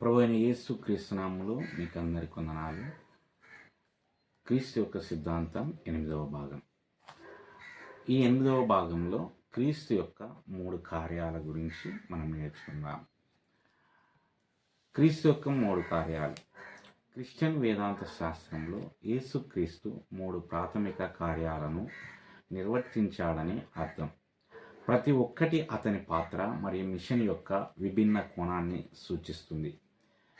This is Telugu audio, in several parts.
ప్రభు అయిన యేసు క్రీస్తునామంలో మీకు అందరి కొందనాలు క్రీస్తు యొక్క సిద్ధాంతం ఎనిమిదవ భాగం. ఈ ఎనిమిదవ భాగంలో క్రీస్తు యొక్క మూడు కార్యాల గురించి మనం నేర్చుకుందాం. క్రీస్తు యొక్క మూడు కార్యాలు. క్రిస్టియన్ వేదాంత శాస్త్రంలో యేసుక్రీస్తు మూడు ప్రాథమిక కార్యాలను నిర్వర్తించాడని అర్థం. ప్రతి ఒక్కటి అతని పాత్ర మరియు మిషన్ యొక్క విభిన్న కోణాన్ని సూచిస్తుంది.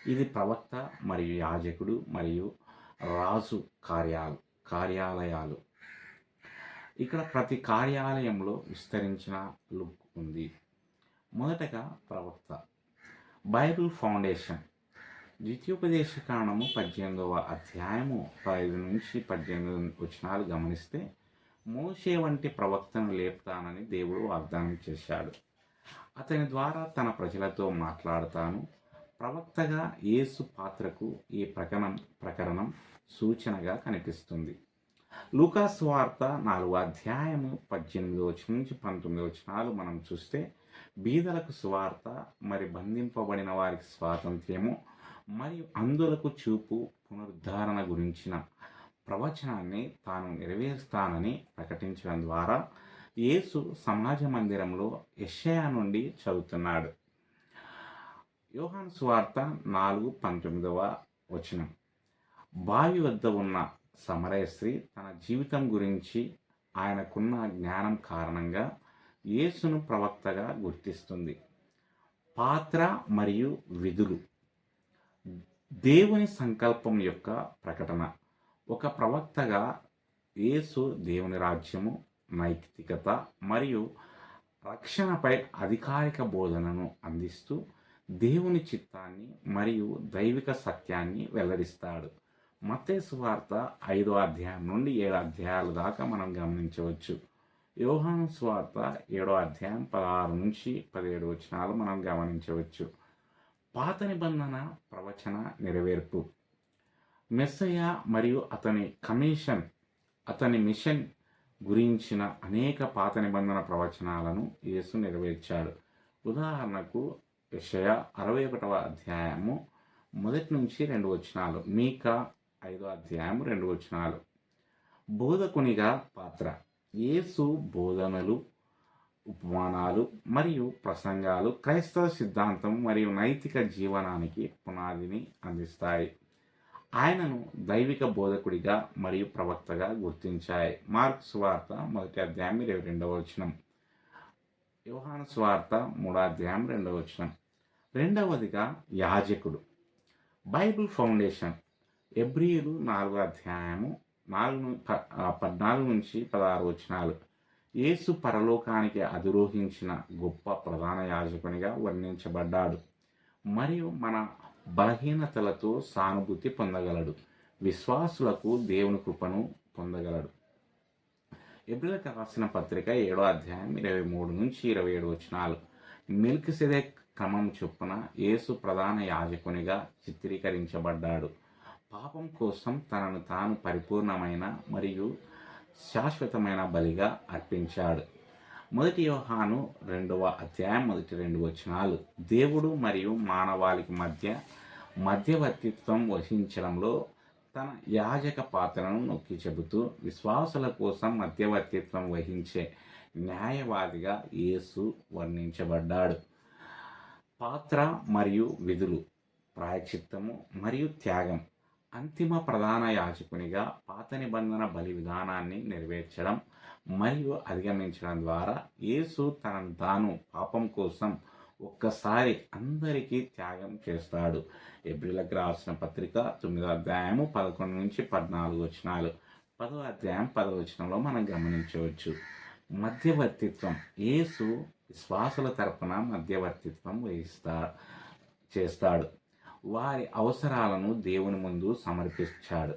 ఇది ప్రవక్త మరియు యాజకుడు మరియు రాజు కార్యాలు కార్యాలయాలు. ఇక్కడ ప్రతి కార్యాలయంలో విస్తరించిన లుక్ ఉంది. మొదటగా ప్రవక్త. Bible foundation. ద్వితీయోపదేశ కారణము పద్దెనిమిదవ అధ్యాయము పది నుంచి పద్దెనిమిది వచనాలు గమనిస్తే మోషే వంటి ప్రవక్తను లేపుతానని దేవుడు వాగ్దానం చేశాడు. అతని ద్వారా తన ప్రజలతో మాట్లాడతాను. ప్రవక్తగా యేసు పాత్రకు ఈ ప్రకరణం ప్రకరణం సూచనగా కనిపిస్తుంది. లూకాస్ వార్త నాలుగో అధ్యాయము పద్దెనిమిది వచ్చిన నుంచి పంతొమ్మిది వచనాలు మనం చూస్తే బీదలకు స్వార్త మరి బంధింపబడిన వారికి స్వాతంత్ర్యము మరియు అందులకు చూపు పునరుద్ధరణ గురించిన ప్రవచనాన్ని తాను నెరవేరుస్తానని ప్రకటించడం ద్వారా యేసు సమాజ మందిరంలో యషయా నుండి చదువుతున్నాడు. యోహాను స్వార్త నాలుగు పంతొమ్మిదవ వచనం. బావి వద్ద ఉన్న సమరయ స్త్రీ తన జీవితం గురించి ఆయనకున్న జ్ఞానం కారణంగా యేసును ప్రవక్తగా గుర్తిస్తుంది. పాత్ర మరియు విధులు. దేవుని సంకల్పం యొక్క ప్రకటన. ఒక ప్రవక్తగా యేసు దేవుని రాజ్యము నైతికత మరియు రక్షణపై అధికారిక బోధనను అందిస్తూ దేవుని చిత్తాన్ని మరియు దైవిక సత్యాన్ని వెల్లడిస్తాడు. మతేసు వార్త ఐదో అధ్యాయం నుండి ఏడు అధ్యాయాల దాకా మనం గమనించవచ్చు. యోహాను స్వార్త ఏడో అధ్యాయం పదహారు నుంచి పదిహేడు వచనాలు మనం గమనించవచ్చు. పాత నిబంధన ప్రవచన నెరవేర్పు. మెస్సయ్య మరియు అతని కమిషన్ అతని మిషన్ గురించిన అనేక పాత నిబంధన ప్రవచనాలను యేసు నెరవేర్చాడు. ఉదాహరణకు యెషయా అరవై ఒకటవ అధ్యాయము మొదటి నుంచి రెండు వచనాలు మీకా ఐదో అధ్యాయం రెండు వచనాలు. బోధకునిగా పాత్ర యేసు బోధనలు ఉపమానాలు మరియు ప్రసంగాలు క్రైస్తవ సిద్ధాంతం మరియు నైతిక జీవనానికి పునాదిని అందిస్తాయి. ఆయనను దైవిక బోధకుడిగా మరియు ప్రవక్తగా గుర్తించాయి. మార్క్స్ వార్త మొదటి అధ్యాయం ఇరవై రెండవ వచనం. యోహాను స్వార్త మూడో అధ్యాయం రెండవ వచనం. రెండవదిగా యాజకుడు. Bible foundation. ఎబ్రియులు నాలుగో అధ్యాయము నాలుగు పద్నాలుగు నుంచి పదహారు వచనాలు. యేసు పరలోకానికి అధిరోహించిన గొప్ప ప్రధాన యాజకునిగా వర్ణించబడ్డాడు. మరియు మన బలహీనతలతో సానుభూతి పొందగలడు. విశ్వాసులకు దేవుని కృపను పొందగలడు. ఎబ్రిలకు రాసిన పత్రిక ఏడో అధ్యాయం ఇరవై మూడు నుంచి ఇరవై ఏడు వచనాలు మిల్క్ సిదే క్రమం చొప్పున యేసు ప్రధాన యాజకునిగా చిత్రీకరించబడ్డాడు. పాపం కోసం తనను తాను పరిపూర్ణమైన మరియు శాశ్వతమైన బలిగా అర్పించాడు. మొదటి యోహాను రెండవ అధ్యాయం మొదటి రెండు వచనాలు దేవుడు మరియు మానవాళికి మధ్య మధ్యవర్తిత్వం వహించడంలో తన యాజక పాత్రను నొక్కి చెబుతూ విశ్వాసుల కోసం మధ్యవర్తిత్వం వహించే న్యాయవాదిగా యేసు వర్ణించబడ్డాడు. పాత్ర మరియు విధులు ప్రాయచిత్తము మరియు త్యాగం అంతిమ ప్రధాన యాజకునిగా పాత నిబంధన బలి విధానాన్ని నెరవేర్చడం మరియు అధిగమించడం ద్వారా యేసు తనను తాను పాపం కోసం ఒక్కసారి అందరికీ త్యాగం చేస్తాడు. ఏప్రిల్కి రాసిన పత్రిక తొమ్మిదో అధ్యాయము పదకొండు నుంచి పద్నాలుగు వచనాలు. పదో అధ్యాయం పదో వచనంలో మనం గమనించవచ్చు. మధ్యవర్తిత్వం. యేసు విశ్వాసుల తరపున మధ్యవర్తిత్వం వహిస్తా చేస్తాడు. వారి అవసరాలను దేవుని ముందు సమర్పించాడు.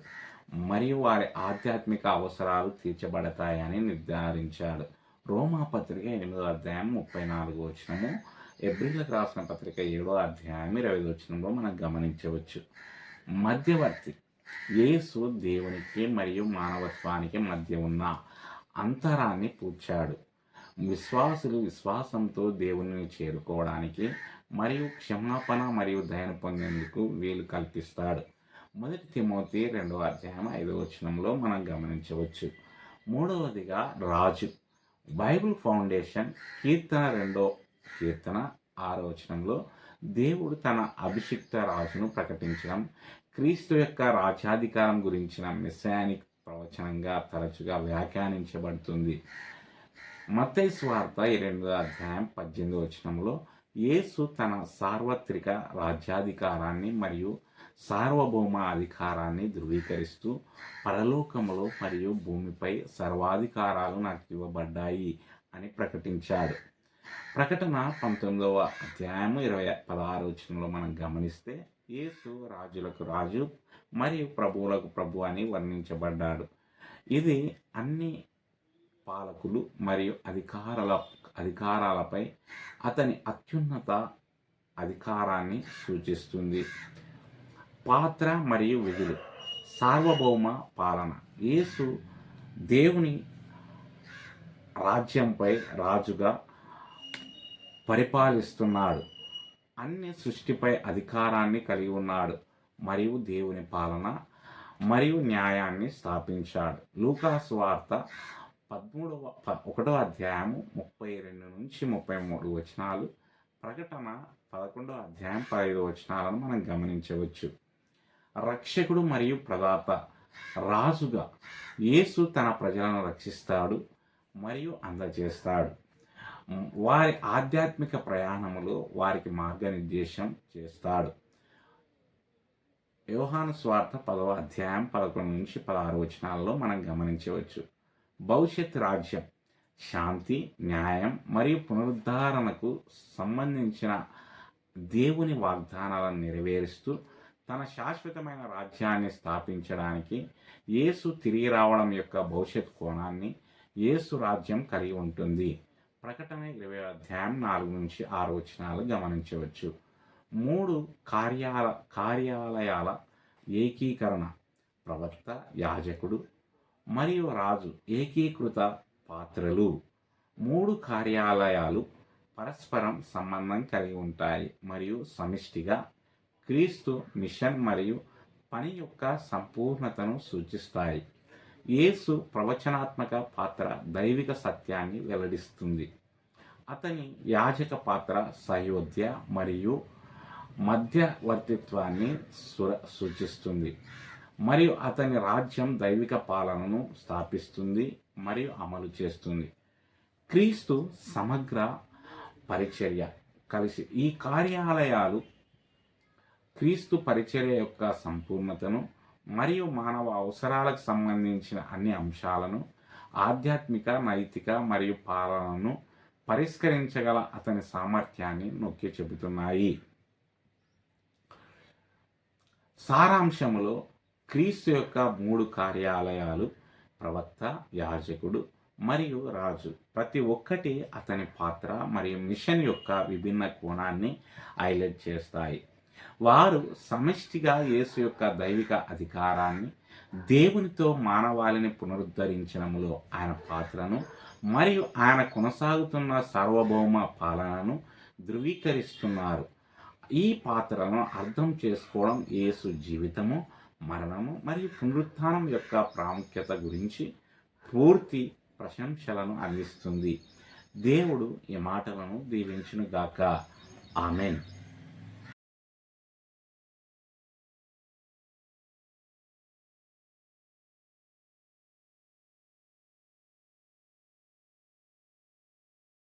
మరియు వారి ఆధ్యాత్మిక అవసరాలు తీర్చబడతాయని నిర్ధారించాడు. రోమా పత్రిక ఎనిమిదో అధ్యాయం ముప్పై నాలుగు వచనము ఎబ్రిలకు రాసిన పత్రిక ఏడో అధ్యాయం ఇరవై వచ్చినంలో మనం గమనించవచ్చు. మధ్యవర్తి యేసు దేవునికి మరియు మానవత్వానికి మధ్య ఉన్న అంతరాన్ని పూడ్చాడు. విశ్వాసులు విశ్వాసంతో దేవుని చేరుకోవడానికి మరియు క్షమాపణ మరియు దయను పొందేందుకు వీలు కల్పిస్తాడు. మొదటి తిమోతి రెండవ అధ్యాయం ఐదవ వచనంలో మనం గమనించవచ్చు. మూడవదిగా రాజు. బైబిల్ ఫౌండేషన్ కీర్తన రెండో కీర్తన ఆరోచనంలో దేవుడు తన అభిషిక్త రాజును ప్రకటించడం క్రీస్తు యొక్క రాజ్యాధికారం గురించిన మెస్సానిక్ ప్రవచనంగా తరచుగా వ్యాఖ్యానించబడుతుంది. మత్తయి స్వార్త ఇరవై అధ్యాయం పద్దెనిమిది వచనంలో యేసు తన సార్వత్రిక రాజ్యాధికారాన్ని మరియు సార్వభౌమ అధికారాన్ని ధృవీకరిస్తూ పరలోకములో మరియు భూమిపై సర్వాధికారాలు నాకు ఇవ్వబడ్డాయి అని ప్రకటించాడు. ప్రకటన పంతొమ్మిదవ అధ్యాయము ఇరవై పదహారు వచనంలో మనం గమనిస్తే యేసు రాజులకు రాజు మరియు ప్రభువులకు ప్రభు అని వర్ణించబడ్డాడు. ఇది అన్ని పాలకులు మరియు అధికారాల అధికారాలపై అతని అత్యున్నత అధికారాన్ని సూచిస్తుంది. పాత్ర మరియు విధులు. సార్వభౌమ పాలన. యేసు దేవుని రాజ్యంపై రాజుగా పరిపాలిస్తున్నాడు. అన్ని సృష్టిపై అధికారాన్ని కలిగి ఉన్నాడు. మరియు దేవుని పాలన మరియు న్యాయాన్ని స్థాపించాడు. లూకాస్ వార్త పదమూడవ ఒకటో అధ్యాయము ముప్పై రెండు నుంచి ముప్పై మూడు వచనాలు ప్రకటన పదకొండవ అధ్యాయం పదహైదు వచనాలను మనం గమనించవచ్చు. రక్షకుడు మరియు ప్రదాత రాజుగా యేసు తన ప్రజలను రక్షిస్తాడు మరియు అందజేస్తాడు. వారి ఆధ్యాత్మిక ప్రయాణములో వారికి మార్గనిర్దేశం చేస్తాడు. యోహాను స్వార్థ పదవ అధ్యాయం పదకొండు నుంచి పదహారు వచనాల్లో మనం గమనించవచ్చు. భవిష్యత్ రాజ్యం శాంతి న్యాయం మరియు పునరుద్ధరణకు సంబంధించిన దేవుని వాగ్దానాలను నెరవేరుస్తూ తన శాశ్వతమైన రాజ్యాన్ని స్థాపించడానికి యేసు తిరిగి రావడం యొక్క భవిష్యత్ కోణాన్ని యేసు రాజ్యం కలిగి ఉంటుంది. ప్రకటన ఇరవై అధ్యాయం నాలుగు నుంచి ఆరు వచనాలు గమనించవచ్చు. మూడు కార్యాల కార్యాలయాల ఏకీకరణ. ప్రవక్త యాజకుడు మరియు రాజు ఏకీకృత పాత్రలు. మూడు కార్యాలయాలు పరస్పరం సంబంధం కలిగి ఉంటాయి మరియు సమిష్టిగా క్రీస్తు మిషన్ మరియు పని యొక్క సంపూర్ణతను సూచిస్తాయి. యేసు ప్రవచనాత్మక పాత్ర దైవిక సత్యాన్ని వెల్లడిస్తుంది. అతని యాజక పాత్ర సయోధ్య మరియు మధ్యవర్తిత్వాన్ని సూచిస్తుంది. మరియు అతని రాజ్యం దైవిక పాలనను స్థాపిస్తుంది మరియు అమలు చేస్తుంది. క్రీస్తు సమగ్ర పరిచర్య కలిసి ఈ కార్యాలయాలు క్రీస్తు పరిచర్య యొక్క సంపూర్ణతను మరియు మానవ అవసరాలకు సంబంధించిన అన్ని అంశాలను ఆధ్యాత్మిక నైతిక మరియు పాలనను పరిష్కరించగల అతని సామర్థ్యాన్ని నొక్కి చెబుతున్నాయి. సారాంశములో క్రీస్తు యొక్క మూడు కార్యాలయాలు ప్రవక్త యాజకుడు మరియు రాజు. ప్రతి ఒక్కటి అతని పాత్ర మరియు మిషన్ యొక్క విభిన్న కోణాన్ని హైలైట్ చేస్తాయి. వారు సమష్టిగా యేసు యొక్క దైవిక అధికారాన్ని దేవునితో మానవాళిని పునరుద్ధరించడంలో ఆయన పాత్రను మరియు ఆయన కొనసాగుతున్న సార్వభౌమ పాలనను ధృవీకరిస్తున్నారు. ఈ పాత్రలను అర్థం చేసుకోవడం యేసు జీవితము మరణము మరియు పునరుత్థానం యొక్క ప్రాముఖ్యత గురించి పూర్తి ప్రశంసలను అందిస్తుంది. దేవుడు ఈ మాటలను దీవించునుగాక. ఆమెన్.